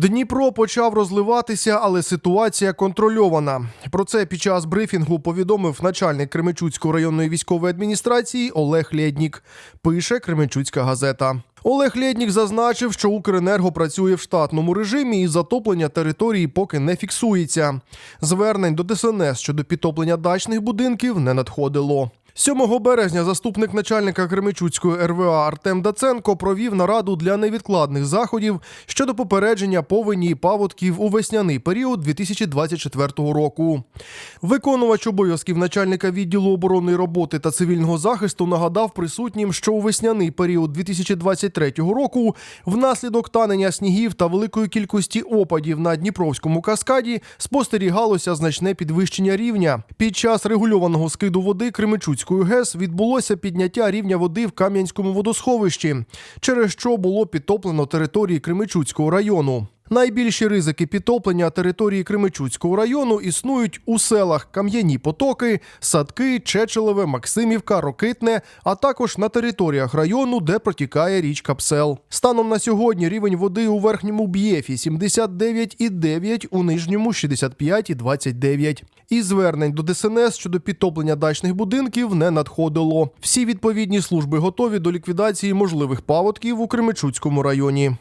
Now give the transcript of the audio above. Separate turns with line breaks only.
Дніпро почав розливатися, але ситуація контрольована. Про це під час брифінгу повідомив начальник Кременчуцької районної військової адміністрації Олег Лєднік. Пише Кременчуцька газета. Олег Лєднік зазначив, що Укренерго працює в штатному режимі і затоплення території поки не фіксується. Звернень до ДСНС щодо підтоплення дачних будинків не надходило. 7 березня заступник начальника Кременчуцької РВА Артем Даценко провів нараду для невідкладних заходів щодо попередження повені паводків у весняний період 2024 року. Виконувач обов'язків начальника відділу оборонної роботи та цивільного захисту нагадав присутнім, що у весняний період 2023 року внаслідок танення снігів та великої кількості опадів на Дніпровському каскаді спостерігалося значне підвищення рівня. Під час регульованого скиду води Кременчуцької ГЕС відбулося підняття рівня води в Кам'янському водосховищі, через що було підтоплено території Кремичуцького району. Найбільші ризики підтоплення території Кременчуцького району існують у селах Кам'яні Потоки, Садки, Чечелеве, Максимівка, Рокитне, а також на територіях району, де протікає річка Псел. Станом на сьогодні рівень води у верхньому б'єфі 79,9, у нижньому 65,29. І звернень до ДСНС щодо підтоплення дачних будинків не надходило. Всі відповідні служби готові до ліквідації можливих паводків у Кременчуцькому районі.